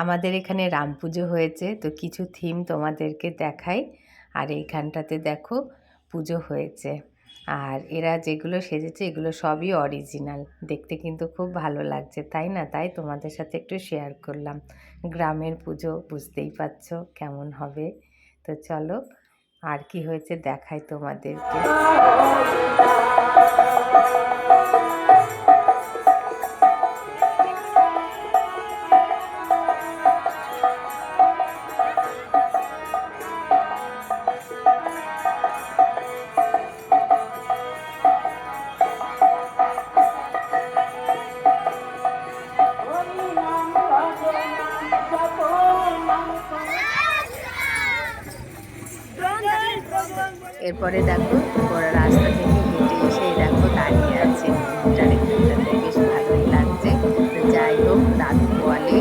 আমাদের এখানে রাম পুজো হয়েছে, তো কিছু থিম তোমাদেরকে দেখাই। আর এইখানটাতে দেখো পুজো হয়েছে। আর এরা যেগুলো সেজেছে, এগুলো সবই অরিজিনাল দেখতে কিন্তু খুব ভালো লাগছে, তাই না? তাই তোমাদের সাথে একটু শেয়ার করলাম। গ্রামের পুজো, বুঝতেই পারছ কেমন হবে। তো চলো, আর কি হয়েছে দেখাই তোমাদেরকে। এরপরে দেখো ওরা রাস্তা থেকে হেঁটে এসে দেখো দাঁড়িয়ে আছে বেশ ভালোই লাগছে। যাই হোক, রাত বলে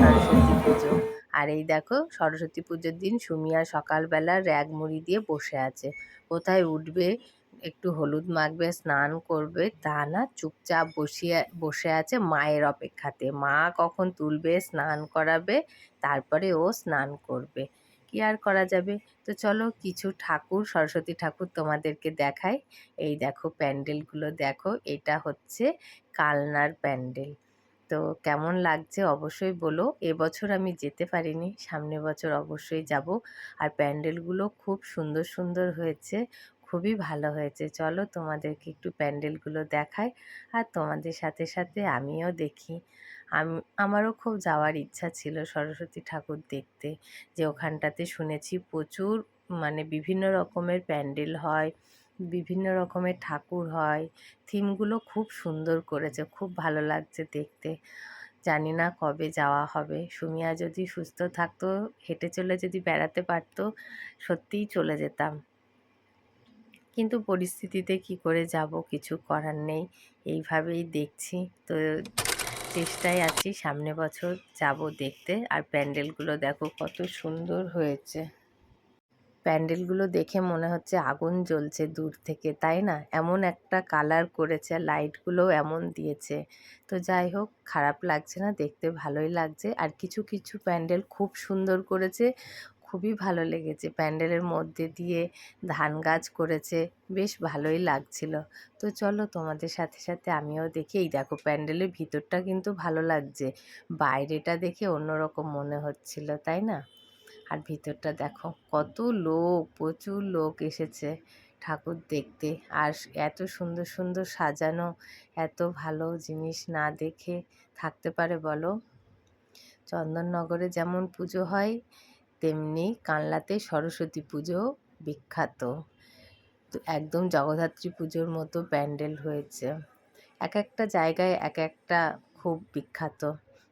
সরস্বতী পুজো। আর এই দেখো, সরস্বতী পুজোর দিন সুমিয়া সকালবেলা র্যাগ মুড়ি দিয়ে বসে আছে। কোথায় উঠবে, একটু হলুদ মাখবে, স্নান করবে, তা না, চুপচাপ বসিয়ে, বসে আছে মায়ের অপেক্ষাতে। মা কখন তুলবে, স্নান করাবে, তারপরে ও স্নান করবে। কি আর করা যাবে? তো চলো কিছু ঠাকুর, সরস্বতী ঠাকুর তোমাদেরকে দেখাই। এই দেখো প্যান্ডেলগুলো দেখো, এটা হচ্ছে কালনার প্যান্ডেল। তো কেমন লাগছে অবশ্যই বলো। এবছর আমি যেতে পারিনি, সামনে বছর অবশ্যই যাব। আর প্যান্ডেলগুলো খুব সুন্দর সুন্দর হয়েছে। খুবই ভালো হয়েছে। চলো তোমাদেরকে একটু প্যান্ডেলগুলো দেখাই আর তোমাদের সাথে সাথে আমিও দেখি। আমি, আমারও খুব যাওয়ার ইচ্ছা ছিল সরস্বতী ঠাকুর দেখতে। যে ওখানটাতে শুনেছি প্রচুর মানে বিভিন্ন রকমের প্যান্ডেল হয়, বিভিন্ন রকমের ঠাকুর হয়। থিমগুলো খুব সুন্দর করেছে, খুব ভালো লাগছে দেখতে। জানি না কবে যাওয়া হবে। সুমিয়া যদি সুস্থ থাকতো, হেঁটে চলে যদি বেড়াতে পারতো, সত্যিই চলে যেতাম। কিন্তু পরিস্থিতিতে কি করে যাব কিছু করার নেই। এইভাবেই দেখছি। তো চেষ্টায় আছি সামনে বছর যাব দেখতে। আর প্যান্ডেলগুলো দেখো কত সুন্দর হয়েছে। প্যান্ডেলগুলো দেখে মনে হচ্ছে আগুন জ্বলছে দূর থেকে, তাই না? এমন একটা কালার করেছে, লাইটগুলোও এমন দিয়েছে। তো যাই হোক, খারাপ লাগছে না, দেখতে ভালোই লাগছে। আর কিছু কিছু প্যান্ডেল খুব সুন্দর করেছে। খুবই ভালো লেগেছে। প্যান্ডেলের মধ্যে দিয়ে ধান গাছ করেছে, বেশ ভালোই লাগছিল। তো চলো তোমাদের সাথে সাথে আমিও দেখি। এই দেখো প্যান্ডেলের ভিতরটা কিন্তু ভালো লাগছে। বাইরেটা দেখে অন্যরকম মনে হচ্ছিল, তাই না? আর ভিতরটা দেখো কত লোক, প্রচুর লোক এসেছে ঠাকুর দেখতে। আর এত সুন্দর সুন্দর সাজানো, এত ভালো জিনিস না দেখে থাকতে পারে বলো? চন্দননগরে যেমন পুজো হয় তেমনি কানলাতে সরস্বতী পুজো বিখ্যাত। তো একদম জগদ্ধাত্রী পুজোর মতো প্যান্ডেল হয়েছে। এক একটা জায়গায় এক একটা খুব বিখ্যাত।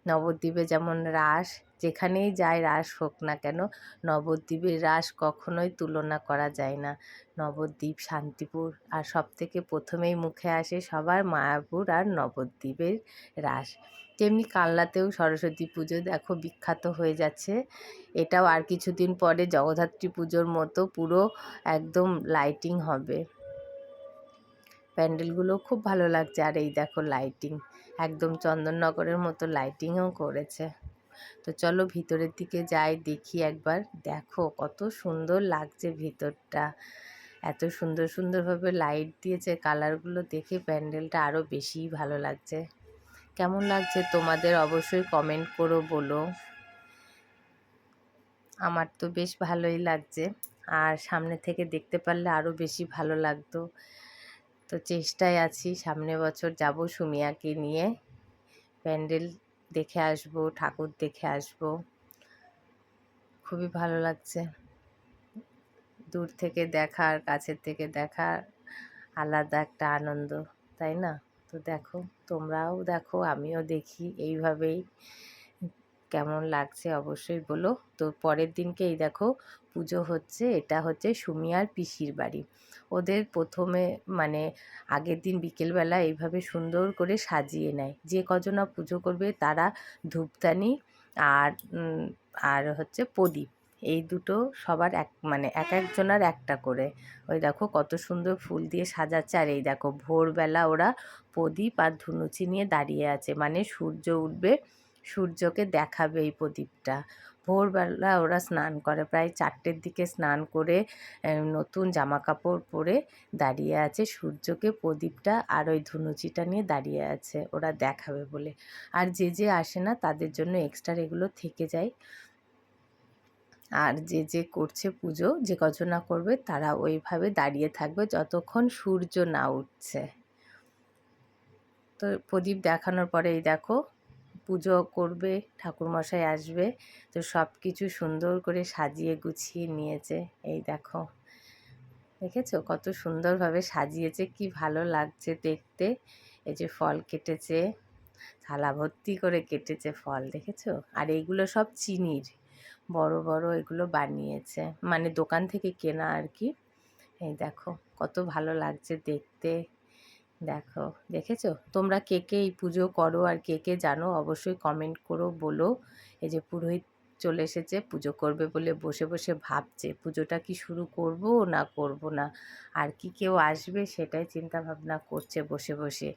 নবদ্বীপে যেমন রাস, যেখানেই যায় রাস হোক না কেন, নবদ্বীপের রাস কখনোই তুলনা করা যায় না। নবদ্বীপ, শান্তিপুর আর সব থেকে প্রথমেই মুখে আসে সবার মায়াপুর আর নবদ্বীপের রাস। তেমনি কালনাতেও সরস্বতী পুজো দেখো বিখ্যাত হয়ে যাচ্ছে। এটাও আর কিছুদিন পরে জগদ্ধাত্রী পুজোর মতো পুরো একদম লাইটিং হবে। প্যান্ডেলগুলো খুব ভালো লাগছে আর এই দেখো লাইটিং একদম চন্দননগরের মতো লাইটিংও করেছে। তো চলো ভিতরের দিকে যাই, দেখি একবার। দেখো কত সুন্দর লাগছে ভিতরটা। এত সুন্দর সুন্দরভাবে লাইট দিয়েছে কালারগুলো দেখে প্যান্ডেলটা আরও বেশিই ভালো লাগছে। কেমন লাগছে তোমাদের অবশ্যই কমেন্ট করো বলো। আমার তো বেশ ভালোই লাগছে। আর সামনে থেকে দেখতে পারলে আরও বেশি ভালো লাগতো। তো চেষ্টায় আছি সামনে বছর যাব সুমিয়াকে নিয়ে। প্যান্ডেল দেখে আসব, ঠাকুর দেখে আসব। খুবই ভালো লাগছে। দূর থেকে দেখার, কাছের থেকে দেখার আলাদা একটা আনন্দ, তাই না? তো দেখো, তোমরাও দেখো, আমিও দেখি এইভাবেই কেমন লাগছে অবশ্যই বলো। তো পরের দিনকে এই দেখো, পুজো হচ্ছে, এটা হচ্ছে সুমিয়ার পিসির বাড়ি। ওদের প্রথমে মানে আগের দিন বিকেলবেলা এইভাবে সুন্দর করে সাজিয়ে নেয়। যে কজনা পুজো করবে তারা ধূপদানি আর আর হচ্ছে প্রদীপ। এই দুটো সবার এক মানে এক একজনের একটা করে। ওই দেখো কত সুন্দর ফুল দিয়ে সাজাচ্ছে। আর এই দেখো ভোরবেলা ওরা প্রদীপ আর ধুনুচি নিয়ে দাঁড়িয়ে আছে। মানে সূর্য উঠবে, সূর্যকে দেখাবে এই প্রদীপটা। ভোরবেলা ওরা স্নান করে, প্রায় চারটের দিকে স্নান করে নতুন জামা কাপড় পরে দাঁড়িয়ে আছে। সূর্যকে প্রদীপটা আর ওই ধুনুচিটা নিয়ে দাঁড়িয়ে আছে। ওরা দেখাবে বলে। আর যে যে আসে না, তাদের জন্য এক্সট্রা এগুলো থেকে যায়। আর যে যে করছে পুজো, যে কজন না করবে, তারা ওইভাবে দাঁড়িয়ে থাকবে যতক্ষণ সূর্য না উঠছে। তো প্রদীপ দেখানোর পরে এই দেখো, পুজো করবে, ঠাকুরমশাই আসবে, তো সব কিছু সুন্দর করে সাজিয়ে গুছিয়ে নিয়েছে। এই দেখো, দেখেছ? কত সুন্দরভাবে সাজিয়েছে, কি ভালো লাগছে দেখতে। এই যে ফল কেটেছে, থালা ভর্তি করে কেটেছে ফল, দেখেছ? আর এইগুলো সব চিনির। বড় বড় এগুলো বানিয়েছে। মানে দোকান থেকে কেনা আর কি এই দেখো, কত ভালো লাগছে দেখতে। দেখো, দেখেছ? তোমরা কে কে এই পুজো করো আর কে কে জানো, অবশ্যই কমেন্ট করো, বলো। এই যে পুরোহিত চলে এসেছে, পুজো করবে বলে বসে বসে ভাবছে, পুজোটা কি শুরু করব না করব না? আর কি কেউ আসবে সেটাই চিন্তা ভাবনা করছে বসে বসে।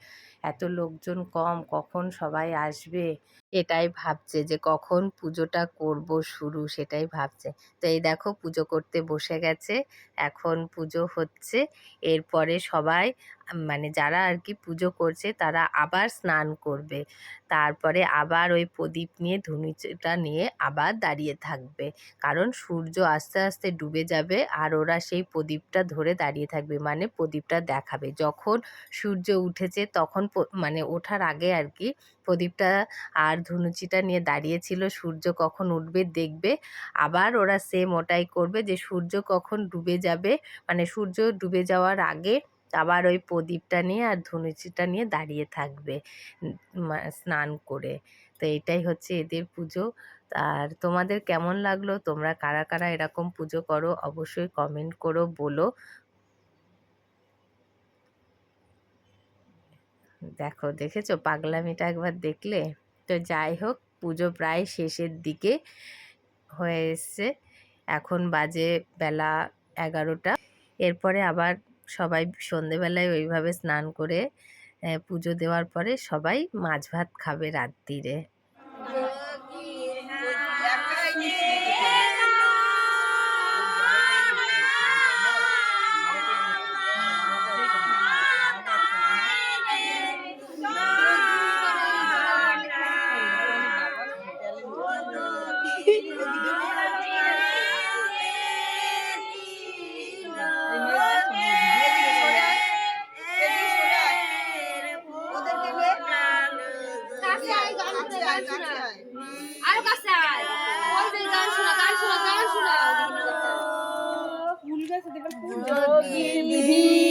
এত লোকজন কম, কখন সবাই আসবে? এটাই ভাবছে যে কখন পুজোটা করব শুরু, সেটাই ভাবছে। তো এই দেখো পুজো করতে বসে গেছে, এখন পুজো হচ্ছে। এরপরে সবাই মানে যারা আর কি পুজো করছে, তারা আবার স্নান করবে। তারপরে আবার ওই প্রদীপ নিয়ে ধনুচটা নিয়ে আবার দাঁড়িয়ে থাকবে। কারণ সূর্য আস্তে আস্তে ডুবে যাবে আর ওরা সেই প্রদীপটা ধরে দাঁড়িয়ে থাকবে মানে প্রদীপটা দেখাবে। যখন সূর্য উঠেছে, তখন মানে ওঠার আগে আর কি প্রদীপটা আর ধনুচিটা নিয়ে দাঁড়িয়েছিল, সূর্য কখন উঠবে দেখবে। আবার ওরা সেম ওটাই করবে যে সূর্য কখন ডুবে যাবে মানে সূর্য ডুবে যাওয়ার আগে আবার ওই প্রদীপটা নিয়ে আর ধনুচিটা নিয়ে দাঁড়িয়ে থাকবে স্নান করে। তো এটাই হচ্ছে এদের পুজো। আর তোমাদের কেমন লাগল? তোমরা কারা কারা এরকম পুজো করো? অবশ্যই কমেন্ট করো বলো। দেখো, দেখেছ? পাগলামিটা একবার দেখলে? তো যাই হোক, পুজো প্রায় শেষের দিকে হয়ে এসছে। এখন বাজে বেলা এগারোটা। এরপরে আবার সবাই সন্ধেবেলায় ওইভাবে স্নান করে পুজো দেওয়ার পরে সবাই মাছ ভাত খাবে রাত্রিরে। আরও কাছে আয়। গান শোনা গান শোনা গান শোনা। গান শোনা ও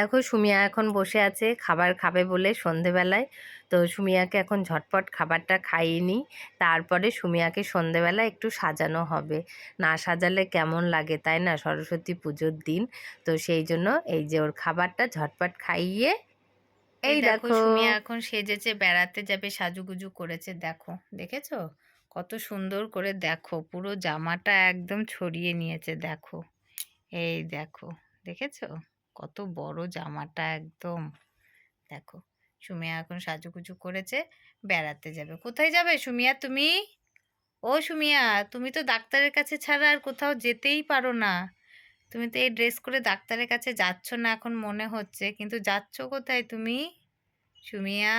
দেখো সুমিয়া এখন বসে আছে খাবার খাবে বলে সন্ধেবেলায়। তো সুমিয়াকে এখন ঝটপট খাবারটা খাইয়ে নিই তারপরে সুমিয়াকে সন্ধেবেলা একটু সাজানো হবে। না সাজালে কেমন লাগে তাই না? সরস্বতী পুজোর দিন। তো সেই জন্য এই যে ওর খাবারটা ঝটপট খাইয়ে এই দেখো। সুমিয়া এখন সেজেছে বেড়াতে যাবে সাজুগুজু করেছে দেখো। দেখেছ? কত সুন্দর করে দেখো। পুরো জামাটা একদম ছড়িয়ে নিয়েছে দেখো। এই দেখো। দেখেছ? কত বড় জামাটা একদম। দেখো, সুমিয়া এখন সাজুকুচু করেছে, বেড়াতে যাবে। কোথায় যাবে সুমিয়া তুমি? ও সুমিয়া, তুমি তো ডাক্তারের কাছে ছাড়া আর কোথাও যেতেই পারো না। তুমি তো এই ড্রেস করে ডাক্তারের কাছে যাচ্ছ না এখন মনে হচ্ছে, কিন্তু যাচ্ছ কোথায় তুমি? সুমিয়া?